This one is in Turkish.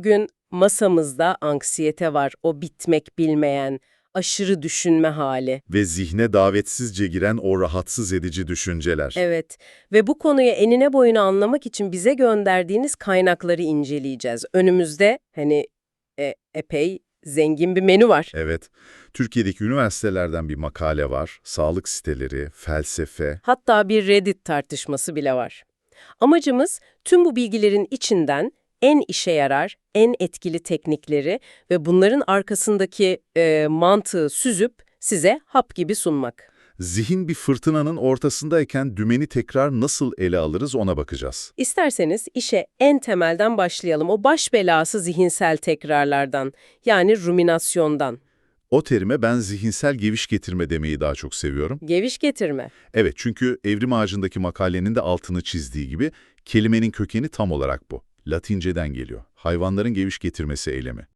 Bugün masamızda anksiyete var, o bitmek bilmeyen, aşırı düşünme hali. Ve zihne davetsizce giren o rahatsız edici düşünceler. Evet ve bu konuyu enine boyuna anlamak için bize gönderdiğiniz kaynakları inceleyeceğiz. Önümüzde hani e, epey zengin bir menü var. Evet, Türkiye'deki üniversitelerden bir makale var, sağlık siteleri, felsefe. Hatta bir Reddit tartışması bile var. Amacımız tüm bu bilgilerin içinden en işe yarar, en etkili teknikleri ve bunların arkasındaki e, mantığı süzüp size hap gibi sunmak. Zihin bir fırtınanın ortasındayken dümeni tekrar nasıl ele alırız ona bakacağız. İsterseniz işe en temelden başlayalım. O baş belası zihinsel tekrarlardan, yani ruminasyondan. O terime ben zihinsel geviş getirme demeyi daha çok seviyorum. Geviş getirme. Evet çünkü Evrim Ağacı'ndaki makalenin de altını çizdiği gibi kelimenin kökeni tam olarak bu. Latinceden geliyor. Hayvanların geviş getirmesi eylemi.